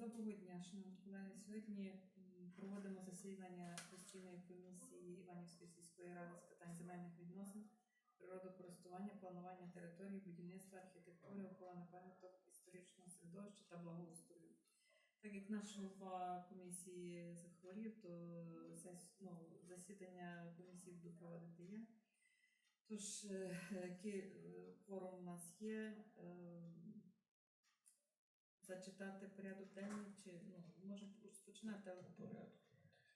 Доброго дня, шановні колеги. Сьогодні проводимо засідання постійної комісії Іванівської сільської ради з питань земельних відносин, природокористування, планування території, будівництва, архітектури, охорони пам'яток історичного середовища та благоустрою. Так як наш голова комісії захворів, то ну, засідання комісії буду проводити я. Тож, е, який е, кворум у нас є, е, зачитати порядок денний, чи ну, може розпочинати, але По порядку.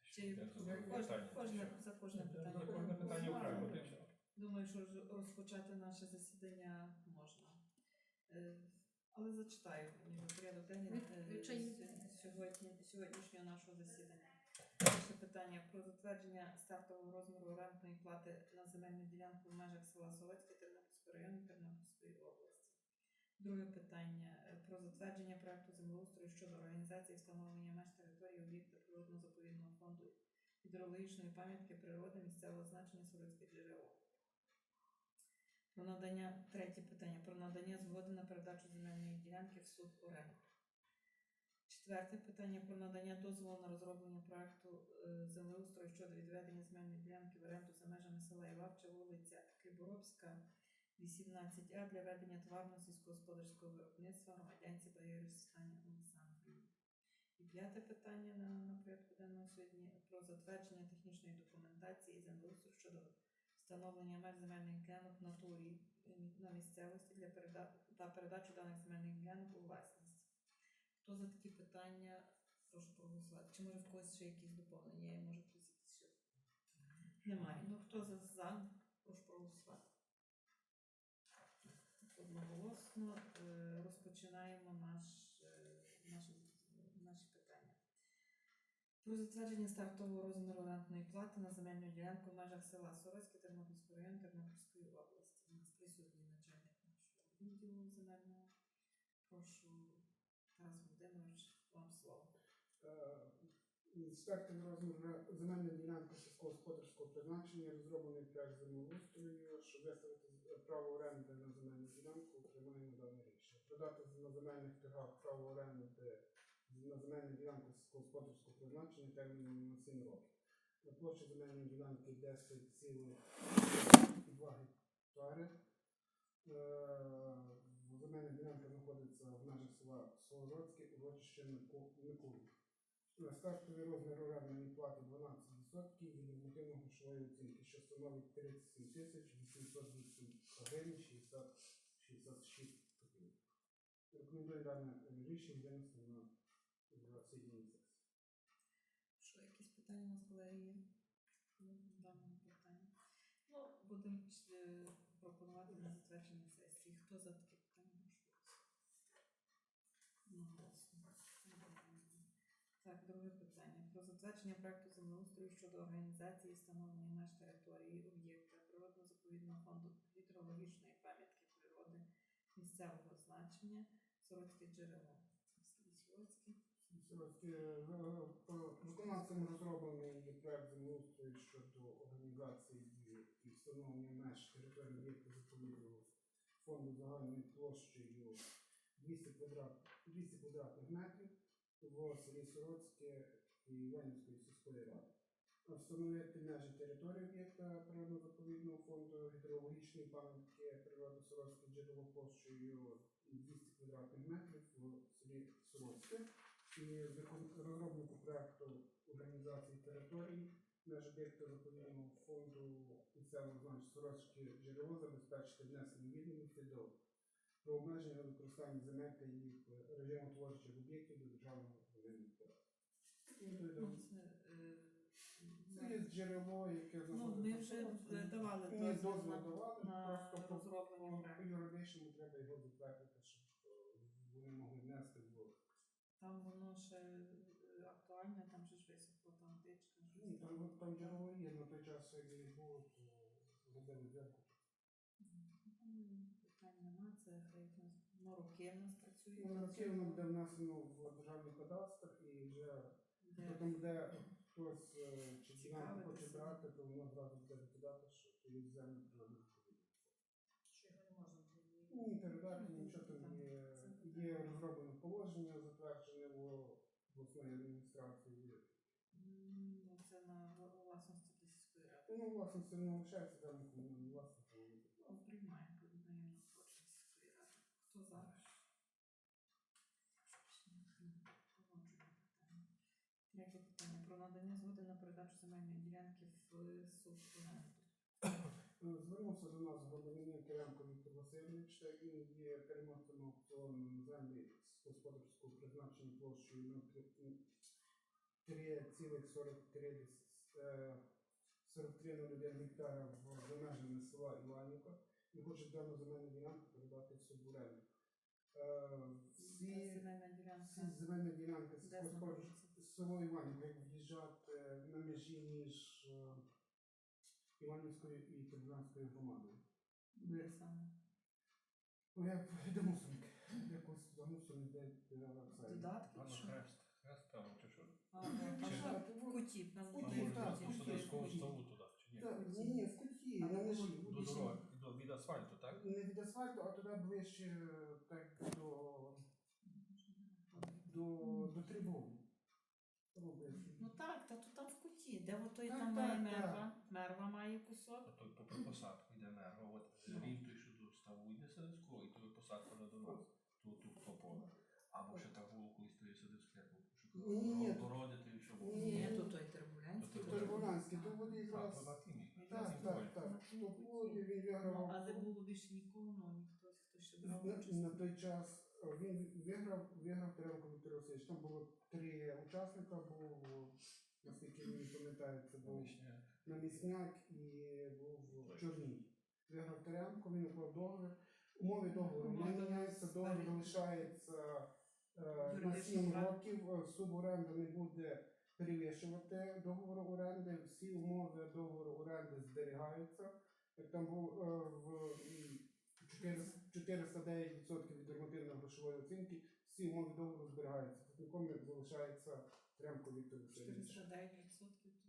чи кожне, питання. кожне, за кожне За питання. кожне питання окремо, все. Думаю, що роз- розпочати наше засідання можна. Е, Але зачитаю ніби порядок денний е, сьогодні- сьогодні, сьогоднішнього нашого засідання. Перше питання про затвердження стартового розміру орендної плати на земельну ділянку в межах села Солоцьке Тернопільського району Тернопільської області. Друге питання про затвердження проекту землеустрою щодо організації встановлення меж території об'єкта природно-заповідного фонду гідрологічної пам'ятки природи місцевого значення Солоцьке джерело. Про надання третє питання про надання згоди на передачу земельної ділянки в суд оренду. Четверте питання про надання дозволу на розроблення проекту е, землеустрою щодо відведення земельної ділянки в оренду за межами села Івавча, вулиця Киборобська, 18А для ведення товарно сільськогосподарського виробництва громадянці Багирі Світлані Олександрівні. І п'яте питання на, на порядку денного сьогодні про затвердження технічної документації землеустрою щодо встановлення меж земельних ділянок в натурі е, на місцевості для переда... та передачу даних земельних ділянок у власність. Хто за такі питання? Прошу проголосувати. Чи може в когось ще якісь доповнення? є? Може хтось якісь ще? Немає. Ну хто за за? Прошу проголосувати. Одноголосно Е, розпочинаємо наш, е, наші, наші питання. Про затвердження стартового розміру рентної плати на земельну ділянку в межах села Сороцьке Тернопільського району Тернопільської області. У нас присутній начальник нашого відділу земельного. Прошу, Тарас Володимирович, вам слово. Стартовий розмір земельної ділянки сільськогосподарського призначення розроблений проект землеустрою, щоб виставити право оренди на земельну ділянку. Продати на земельних торгах право оренди на земельну ділянку сільськогосподарського призначення терміном на 7 років. На площі земельної ділянки 10,2 гектари. Е, Земельна ділянка знаходиться в межах села Солозоцьке, урочище Микулі. На стартовий розмір орендної плати 12% від нормативно-грошової оцінки, що становить 37 тисяч 808 гривень 66 копійок. Рекомендую дане рішення винести на засідання сесії. Що, якісь питання у нас колеги є? В даному питанні. Ну, будемо е, пропонувати на затвердження сесії. Хто за таке питання? Одноголосно. Так, друге питання. Про затвердження проекту землеустрою щодо організації і встановлення меж території об'єкта природно-заповідного фонду гідрологічної пам'ятки природи місцевого значення В селі Сорочке. Сьогодні, е, по- Виконавцем розроблений проект землеустрою щодо організації і встановлення меж території об'єкту заповідного фонду загальною площею 200 квадрат 200 квадратних метрів в селі Сороцьке і Іванівської сільської ради. Встановити межі території об'єкта природно-заповідного фонду гідрологічної пам'ятки природи Сороцьке джерело площею 200 квадратних метрів в селі Сороцьке і розробнику проекту організації території меж об'єкта заповідного фонду місцевого значення Сорочки джерело забезпечити внесення відомості до про обмеження використання земель та їх режиму творчих об'єктів до державного земельного порядку. Ну, то йде- Ну, це, е, є джерело, яке Ну, ми вже е, давали Ми дозвіл дозвіл давали, на просто розроблення по проекту. юридичному треба його затвердити, щоб е, вони могли внести в Там воно ще е, актуальне, там же ж висохла там дичка. щось Ні, там, там джерело є, на той час, як не було, то робили взятку. Ну, Питань нема, це хай в нас на роки в нас працює. Ну, воно буде внесено в державний кадастр і вже Де- потім буде хтось е, чи хоче брати, то воно зразу буде викидати, що то є землі природних Що його не можна Ні, передати Ну, нічого там там є. Є розроблено положення, затверджене в обласної адміністрації. Ну, це на власності сільської ради. Ну, власне, все одно лишається дані комунальні власності. Ну, приймаємо на утворення сільської ради. Хто за? Погоджуємо питання. Третє питання про надання згоди на передачу земельної ділянки в суборенду. Е, Звернувся до нас громадянин Киренко Віктор Васильович, він є переможцем аукціону землі з господарського призначення площею на 3,43 е, 43,01 гектара в за села Іванівка і хоче дану земельну ділянку передати в суборенду. Е, Всі земельна ділянка. земельні село Іванівка, як в'їжджати на межі між е, Іванівською і Тернопільською громадою. Де саме? Ну, я до мусорник. Якось до мусорник де Додатки? Пане Що? Хрест, Хрест там чи що? А, а Чи- що? В куті, куті, може так, куті. Судовського туди, чи ні? Так, ні, ні, в куті, А на межі. До будь-які- дороги, до від асфальту, так? Не від асфальту, а туди ближче так до, до, до трибуни. Тому. Ну так, та тут там в куті, де ото і Так, там так, має мерва. Мерва має кусок. Ото попри посадку йде мерго, от Ну. рівень той, що до ставу йде садицько, і то посадка на до нас, тут тут по поле. Або ще так вулку і стоїть садицьке, щоб Ні, городити і щоб... Ні, Ні, то той турбулянський. То То Тербулянський, то А, якраз. то. Так, так, так. То полі він Ну, виграв. а де було більше нікого, ну ніхто, хто ще брав на, участь. на той час він виграв, виграв Теренко Віктор Васильович. Там було три учасника, був, наскільки мені пам'ятаю, це був Намісняк і був Чорній. Виграв Теренко, він уклав договір. Умови договору не міняються, договір залишається е, на 7 років, е, суборенда не буде перевищувати договору оренди, всі умови договору оренди зберігаються. Як там був е, в м, 400 409% від нормативної грошової оцінки, всі умови договору зберігаються. Нікому не залишається Тремко Віктор Васильович 409%.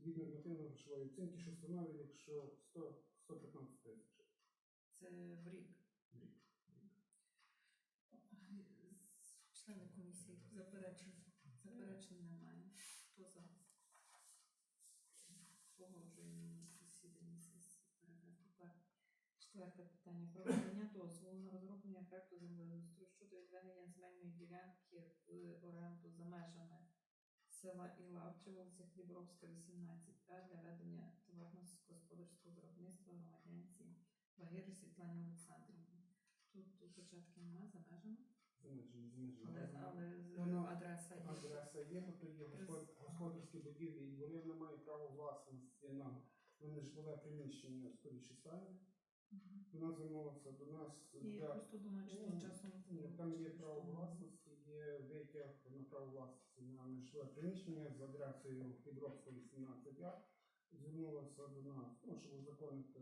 від нормативної грошової оцінки, що становить, якщо 100, 115 тисяч. Це в рік. в рік. Члени комісії заперечень. Заперечень немає. Хто за? Погоджуємо на засіданні сесії попереду. Четверте питання. Про надання дозволу на розроблення проекту землеустрою щодо відведення земельної ділянки в оренду за межами села Ілавче, вулиця Хлібровська, 18А для ведення товарно-господарського виробництва громадянці Багирі Світлані Олександрівні. Тут, тут початки нема за межами, За межами, за межами. але, але з- Воно- адреса є. Адреса є, бо то є господ- господарські будівлі, і вони не мають права власності на вони житлове приміщення скоріше стані. Вона звернулася до нас. Ні, я для- просто думаю, що Ні, часом Ні, там є право власності, є витяг на право власності на нежитлове приміщення з адресою Хлібровська 18А. Звернулася до нас, ну, щоб узаконити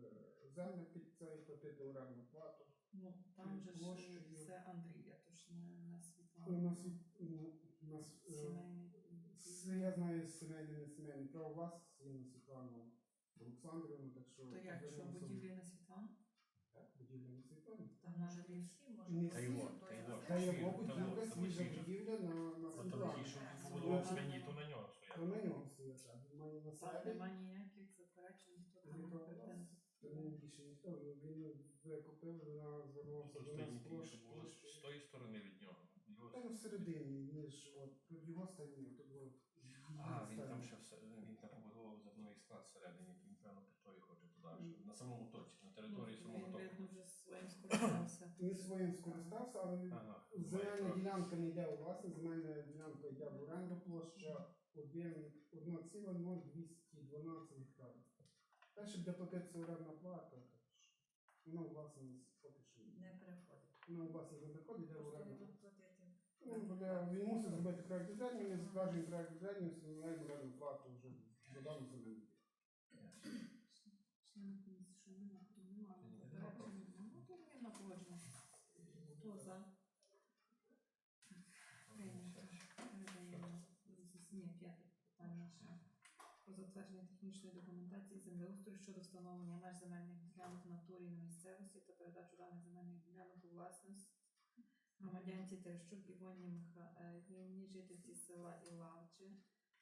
землю під це і платити орендну плату. Ну, там же ж Площею. все Андрія, то ж не, не У Світлана. нас, ну, у нас е, Сімейний. С- Я знаю сімейні, не сімейні право власності на Світлану Олександрівну, так що То як, що звернувся- будівлі на Світлану? Так, будівля на Світлану. Там може не всі, може й всі, от, то та й я от. Та знаю. його Та будівля, от, та свіжа свіжа. будівля на, на А там Світлану. що Ну, свині, то на нього То стоять. на нього стоять, а він має на Так, себе. нема ніяких заперечень, хто там не претензій. То він більше ніхто, він викупив, вона звернулася Просто до нас ні, площ- що з тої сторони від нього. Його- Там всередині, ніж от тут його стороні, тут було. А, він там ще все, він там побудував зерновий склад всередині, він певно під тою хоче що на самому тоці, на території Ну, самого Він, току. вже своїм скористався. Він своїм скористався, але він Ага. Земельна ділянка не йде у власність, земельна ділянка йде в оренду, площа 1,0212 гектарів. Далі буде платитися орендна плата, так що вона у власність поки що не. Не переходить. Вона у власність не приходить, йде в Просто не оренду. платити. Ну, буде, він мусить зробити проєкт відведення, ми затверджуємо проєкт відведення, встановляємо орендну плату вже за дану землю. Комісії, що нема, то нема. Ні, ні, Заперечень нема. Ну, то є на погодження. Хто за? Прийнято. Передаємо ні, п'яте питання ще. Про затвердження технічної документації землеустрою щодо встановлення меж земельних ділянок в натурі на місцевості та передачу даних земельних ділянок у власність Громадянці Терещук Івоні Михайлівні, жительці села Ілавче,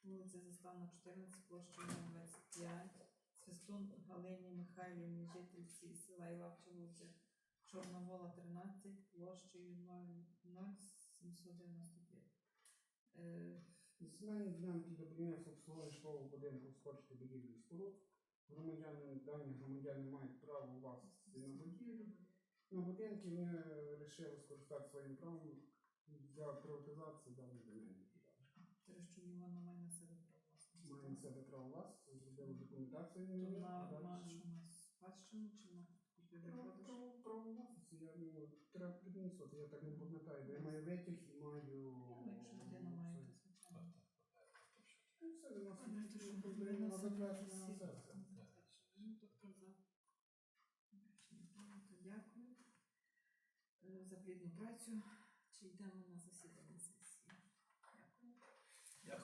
вулиця Заставна, 14, площею 25. Свистун Галині Михайлівні, жительці села Ілавче, Чорновола, 13, площею 00795. Е, Земельні ділянки для будівництва обслуговування житлового будинку скорчити будівлі споруд. Громадяни, дані громадяни мають право власності на будівлю. На будинки вони вирішили скористатися своїм правом для приватизації даної земельної ділянки. Терещук Івона має на себе право власності. Має на себе право власності, зробили документацію. То і на на спадщину чи на купівлю продаж? право- власності, я ну, треба підмісувати, я так не пам'ятаю, бо я маю витяг і маю. Ну, Якщо людина має, то звичайно. Ну, все, у нас проблема виносимо затвердження на всі. Ну, то за? Дякую е, за плідну працю. Чи йдемо на засідання?